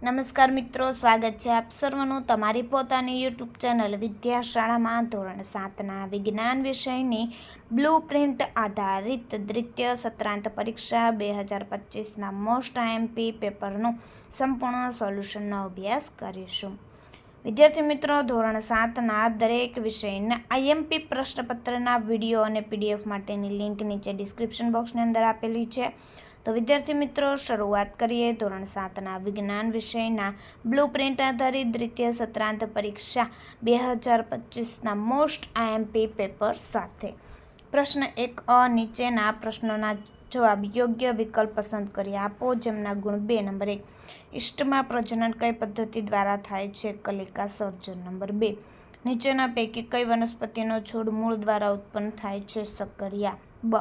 નમસ્કાર મિત્રો, સ્વાગત છે આપ સર્વનું તમારી પોતાની યુટ્યુબ ચેનલ વિદ્યાશાળામાં. ધોરણ સાતના વિજ્ઞાન વિષયની બ્લુ પ્રિન્ટ આધારિત દ્વિતીય સત્રાંત પરીક્ષા બે હજાર પચીસના મોસ્ટ આઈએમપી પેપરનું સંપૂર્ણ સોલ્યુશનનો અભ્યાસ કરીશું. વિદ્યાર્થી મિત્રો, ધોરણ સાતના દરેક વિષયના આઈએમપી પ્રશ્નપત્રના વીડિયો અને પીડીએફ માટેની લિંક નીચે ડિસ્ક્રિપ્શન બોક્સની અંદર આપેલી છે. તો વિદ્યાર્થી મિત્રો, શરૂઆત કરીએ ધોરણ સાતના વિજ્ઞાન વિષયના બ્લુ પ્રિન્ટ આધારિત દ્વિતીય સત્રાંત પરીક્ષા બે હજાર પચીસના મોસ્ટ આઈએમપી પેપર સાથે. પ્રશ્ન એક અ, નીચેના પ્રશ્નોના જવાબ યોગ્ય વિકલ્પ પસંદ કરી આપો, જેમના ગુણ બે, નંબર એક. ઇષ્ટમાં પ્રજનન કઈ પદ્ધતિ દ્વારા થાય છે? કલિકા સર્જન, નંબર બે. નીચેના પૈકી કઈ વનસ્પતિનો છોડ મૂળ દ્વારા ઉત્પન્ન થાય છે? સક્કરિયા બ.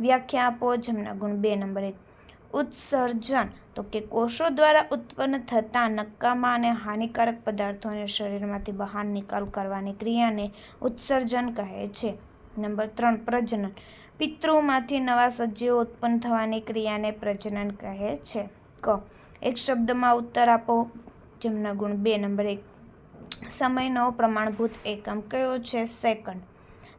વ્યાખ્યા આપો જેમના ગુણ બે નંબર. એક ઉત્સર્જન, તો કે કોષો દ્વારા ઉત્પન્ન થતા નકામા અને હાનિકારક પદાર્થોને શરીરમાંથી બહાર નિકાલ કરવાની ક્રિયાને ઉત્સર્જન કહે છે. નંબર ત્રણ, પ્રજનન. પિતૃમાંથી નવા સજીવો ઉત્પન્ન થવાની ક્રિયાને પ્રજનન કહે છે. ક, એક શબ્દમાં ઉત્તર આપો જેમના ગુણ બે નંબર. એક સમયનો પ્રમાણભૂત એકમ કયો છે? સેકન્ડ.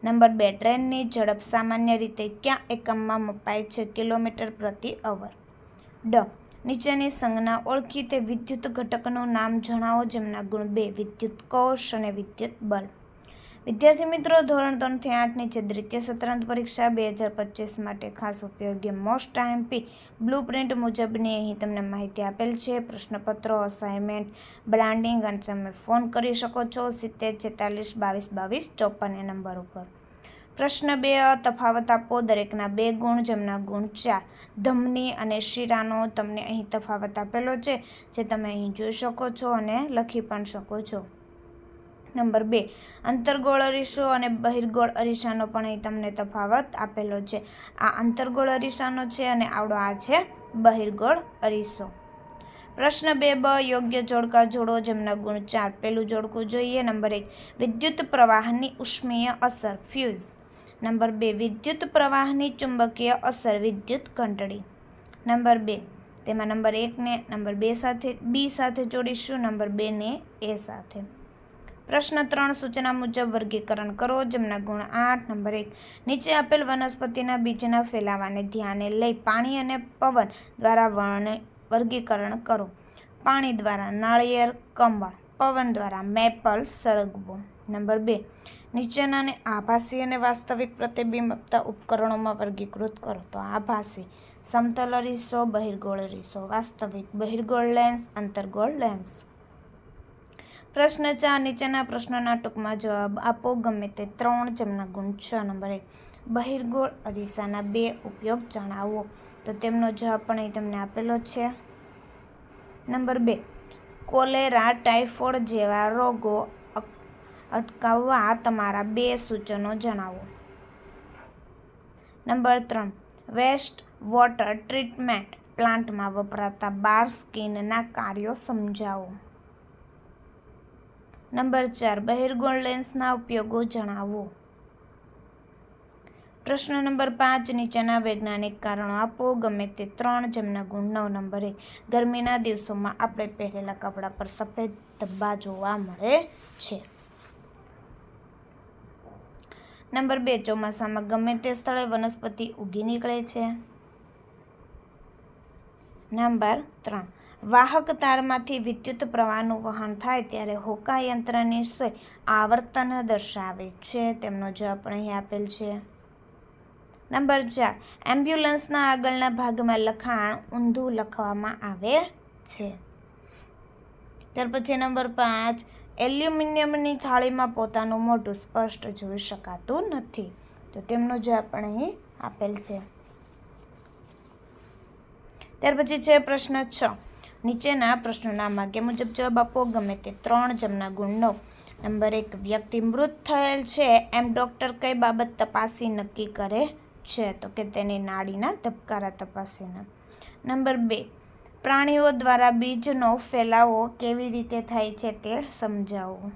નંબર બે, ટ્રેનની ઝડપ સામાન્ય રીતે ક્યાં એકમમાં મપાય છે કિલોમીટર પ્રતિ અવર? ડ, નીચેની સંજ્ઞા ઓળખી તે વિદ્યુત ઘટકનું નામ જણાવો જેમના ગુણ બે, વિદ્યુત કોષ અને વિદ્યુત બલ્બ વિદ્યાર્થી મિત્રો, ધોરણ ત્રણથી આઠની જે દ્વિતીય સત્રાંત પરીક્ષા બે હજાર પચીસ માટે ખાસ ઉપયોગી મોસ્ટ આઈએમપી બ્લુ પ્રિન્ટ મુજબની અહીં તમને માહિતી આપેલ છે. પ્રશ્નપત્રો અસાઇનમેન્ટ બ્રાન્ડિંગ અને તમે ફોન કરી શકો છો સિત્તેર, છેતાલીસ, બાવીસ બાવીસ ચોપન એ નંબર ઉપર. પ્રશ્ન બે, તફાવત આપો. દરેકના બે ગુણ, જેમના ગુણ ચાર. ધમની અને શિરાનો તમને અહીં તફાવત આપેલો છે, જે તમે અહીં જોઈ શકો છો અને લખી પણ શકો છો. નંબર બે. અંતરગોળ અરીસો અને બહિર્ગોળ અરીસાનો પણ અહીં તમને તફાવત આપેલો છે. આ અંતરગોળ અરીસાનો છે અને આવડો આ છે બહિર્ગોળ અરીસો. પ્રશ્ન બે, બ યોગ્ય જોડકા જોડો જેમના ગુણ ચાર. પેલું જોડકું જોઈએ, નંબર એક, વિદ્યુત પ્રવાહની ઉષ્મીય અસર, ફ્યુઝ. નંબર બે, વિદ્યુત પ્રવાહની ચુંબકીય અસર, વિદ્યુત ઘંટડી. નંબર બે, તેમાં નંબર એકને નંબર બે સાથે, બી સાથે જોડીશું, નંબર બેને એ સાથે. પ્રશ્ન ત્રણ સૂચના મુજબ વર્ગીકરણ કરો. જેમના ગુણ આઠ. નંબર એક. નીચે આપેલ વનસ્પતિના બીજના ફેલાવાને ધ્યાને લઈ પાણી અને પવન દ્વારા વર્ણ વર્ગીકરણ કરો. પાણી દ્વારા નાળિયેર કમળ પવન દ્વારા મેપલ સરગવો. નંબર બે. નીચેનાને આભાસી અને વાસ્તવિક પ્રતિબિંબ આપતા ઉપકરણોમાં વર્ગીકૃત કરો. તો આભાસી. સમતલ રીસો, બહિર્ગોળ રીસો. વાસ્તવિક બહિર્ગોળ લેન્સ, અંતર્ગોળ લેન્સ. પ્રશ્ન ચાર નીચેના પ્રશ્નોના ટૂંકમાં જવાબ આપો. ગમે તે ત્રણ જેમના ગુણ છ નંબર. એક બહિર્ગોળ અરીસાના બે ઉપયોગ જણાવો. તો તેમનો જવાબ પણ અહીં તમને આપેલો છે. નંબર બે. કોલેરા ટાઇફોઇડ જેવા રોગો અટકાવવા તમારા બે સૂચનો જણાવો. નંબર ત્રણ. વેસ્ટ વોટર ટ્રીટમેન્ટ પ્લાન્ટમાં વપરાતા બાર સ્કિનના કાર્યો સમજાવો. નંબર ચાર બહિર્ગુણ લેન્સના ઉપયોગો જણાવો. પ્રશ્ન નંબર પાંચ, નીચેના વૈજ્ઞાનિક કારણો આપો. ગમે તે ત્રણ જેમના ગુણ નવ નંબરે. ગરમીના દિવસોમાં આપણે પહેરેલા કપડાં પર સફેદ ધબ્બા જોવા મળે છે. નંબર બે, ચોમાસામાં ગમે તે સ્થળે વનસ્પતિ ઉગી નીકળે છે. નંબર ત્રણ વાહક તારમાંથી વિદ્યુત પ્રવાહનું વહન થાય ત્યારે હોકા યંત્રની સોય આવર્તન દર્શાવે છે. તેમનો જવાબ પણ અહીં આપેલ છે. નંબર ચાર. એમ્બ્યુલન્સના આગળના ભાગમાં લખાણ ઊંધું લખવામાં આવે છે. ત્યાર પછી નંબર પાંચ. એલ્યુમિનિયમની થાળીમાં પોતાનું મોઢું સ્પષ્ટ જોઈ શકાતું નથી. તો તેમનો જવાબ પણ અહીં આપેલ છે. ત્યાર પછી છે પ્રશ્ન છ. નીચેના પ્રશ્નોના માગ્ય મુજબ જવાબ આપો. ગમે તે ત્રણ જમના ગુણનો. નંબર એક, વ્યક્તિ મૃત થયેલ છે એમ ડૉક્ટર કઈ બાબત તપાસી નક્કી કરે છે? તો કે તેની નાડીના ધબકારા તપાસીને. નંબર બે, પ્રાણીઓ દ્વારા બીજનો ફેલાવો કેવી રીતે થાય છે તે સમજાવો.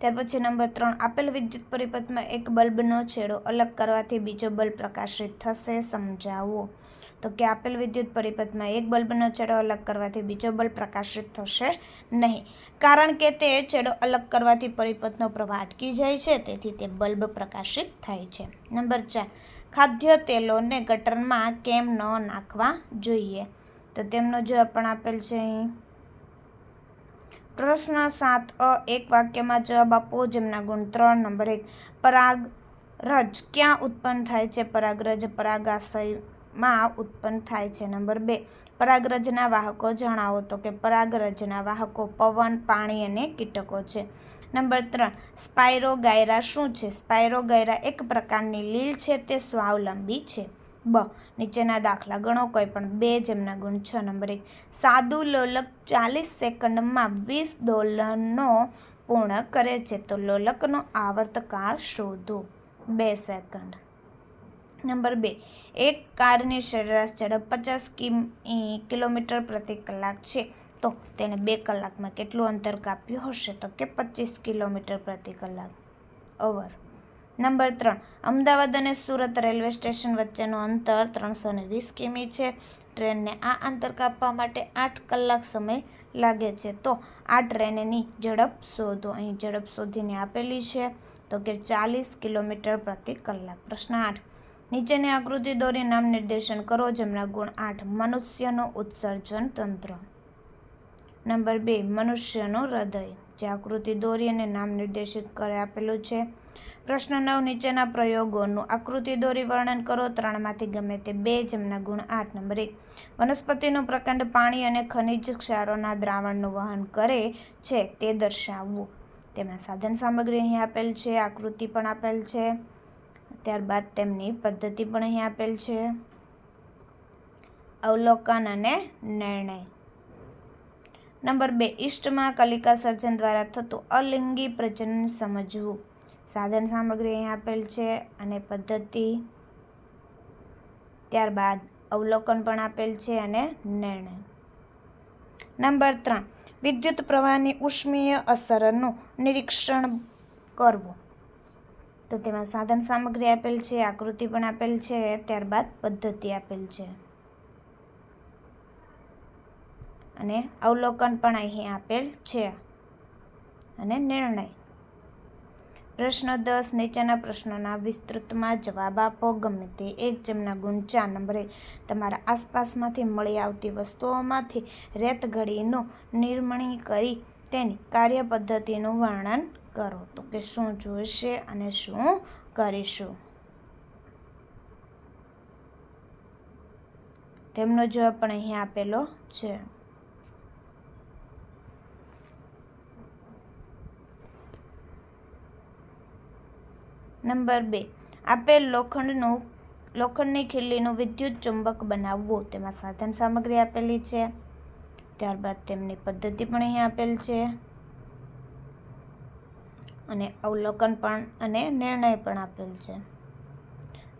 ત્યાર પછી નંબર ત્રણ, આપેલ વિદ્યુત પરિપથમાં એક બલ્બનો છેડો, અલગ કરવાથી બીજો બલ્બ પ્રકાશિત થશે, સમજાવો. તો કે આપેલ વિદ્યુત પરિપથમાં એક બલ્બનો છેડો, અલગ કરવાથી બીજો બલ્બ પ્રકાશિત થશે નહીં. કારણ કે તે છેડો અલગ કરવાથી પરિપથનો પ્રવાહ અટકી જાય છે, તેથી તે બલ્બ પ્રકાશિત થાય છે. નંબર ચાર, ખાદ્ય તેલોને ગટરમાં કેમ ન નાખવા જોઈએ? તો તેમનો જવાબ પણ આપેલ છે અહીં. પ્રશ્ન સાત અ એક વાક્યમાં જવાબ આપો જેમના ગુણ ત્રણ, નંબર એક. પરાગરજ ક્યાં ઉત્પન્ન થાય છે? પરાગરજ પરાગાશયમાં ઉત્પન્ન થાય છે. નંબર બે. પરાગરજના વાહકો જણાવો તો કે પરાગરજના વાહકો પવન, પાણી અને કીટકો છે. નંબર ત્રણ. સ્પાયરોગાયરા શું છે? સ્પાયરોગાયરા એક પ્રકારની લીલ છે, તે સ્વાવલંબી છે. બ, નીચેના દાખલા ગણો કોઈ પણ. બે જેમના ગુણ છ નંબર. એક સાદું લોલક ચાલીસ સેકન્ડમાં વીસ દોલનો પૂર્ણ કરે છે. તો લોલકનો આવર્તકાળ શોધો. બે સેકન્ડ. નંબર બે. એક કારની સરેરાશ ઝડપ પચાસ કિલોમીટર પ્રતિ કલાક છે. તો તેણે બે કલાકમાં કેટલું અંતર કાપ્યું હશે? તો કે પચીસ કિલોમીટર પ્રતિ કલાક. ઓવર. નંબર ત્રણ, અમદાવાદ અને સુરત રેલવે સ્ટેશન વચ્ચેનું અંતર ત્રણસો ને વીસ કિમી છે. ટ્રેનને આ અંતર કાપવા માટે આઠ કલાક સમય લાગે છે. તો આ ટ્રેનની ઝડપ શોધો. અહીં ઝડપ શોધીને આપેલી છે તો કે ચાલીસ કિલોમીટર પ્રતિ કલાક. પ્રશ્ન આઠ, નીચેની આકૃતિ દોરી નામ નિર્દેશન કરો જેમના ગુણ આઠ, મનુષ્યનું ઉત્સર્જન તંત્ર. નંબર બે, મનુષ્યનું હૃદય. જે આકૃતિ દોરી અને નામ નિર્દેશિત કરે આપેલું છે. પ્રશ્ન નવ નીચેના પ્રયોગોનું આકૃતિ દોરી વર્ણન કરો. ત્રણમાંથી ગમે તે બે જેમના ગુણ આઠ નંબર. એક વનસ્પતિનું પ્રકાંડ પાણી અને ખનિજ ક્ષારોના દ્રાવણનું વહન કરે છે તે દર્શાવવું. તેમાં સાધન સામગ્રી અહીં આપેલ છે, આકૃતિ પણ આપેલ છે. ત્યારબાદ તેમની પદ્ધતિ પણ અહીં આપેલ છે. અવલોકન અને નિર્ણય. નંબર બે, ઈષ્ટમાં કલિકા સર્જન દ્વારા થતું અલિંગી પ્રજનન સમજવું. સાધન સામગ્રી અહીં આપેલ છે અને પદ્ધતિ ત્યારબાદ અવલોકન પણ આપેલ છે અને નિર્ણય. નંબર ત્રણ, વિદ્યુત પ્રવાહની ઉષ્મીય અસરનું નિરીક્ષણ કરવું. તો તેમાં સાધન સામગ્રી આપેલ છે, આકૃતિ પણ આપેલ છે, ત્યારબાદ પદ્ધતિ આપેલ છે. અને અવલોકન પણ અહીં આપેલ છે અને નિર્ણય. પ્રશ્ન દસ, નીચેના પ્રશ્નોના વિસ્તૃતમાં જવાબ આપો. ગમે તે એક, જેમના ગુણ નંબર તમારા આસપાસમાંથી મળી આવતી વસ્તુઓમાંથી રેતગડીનું નિર્મણી કરી તેની કાર્ય પદ્ધતિનું વર્ણન કરો. તો કે શું જોઈશે અને શું કરીશું? તેમનો જવાબ પણ અહીં આપેલો છે. નંબર બે. આપેલ લોખંડનું, લોખંડની ખીલ્લીનું વિદ્યુત ચુંબક બનાવવું તેમાં સાધન સામગ્રી આપેલી છે. ત્યારબાદ તેમની પદ્ધતિ પણ અહીં આપેલ છે. અને અવલોકન પણ અને નિર્ણય પણ આપેલ છે.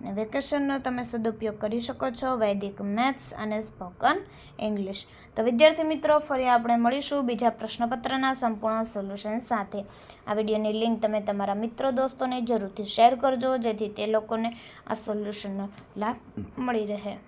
અને વેકેશનનો તમે સદુપયોગ કરી શકો છો, વૈદિક મેથ્સ અને સ્પોકન ઇંગ્લિશ. તો વિદ્યાર્થી મિત્રો, ફરી આપણે મળીશું બીજા પ્રશ્નપત્રના સંપૂર્ણ સોલ્યુશન સાથે. આ વિડીયોની લિંક તમે તમારા મિત્રો દોસ્તોને જરૂરથી શેર કરજો, જેથી તે લોકોને આ સોલ્યુશનનો લાભ મળી રહે.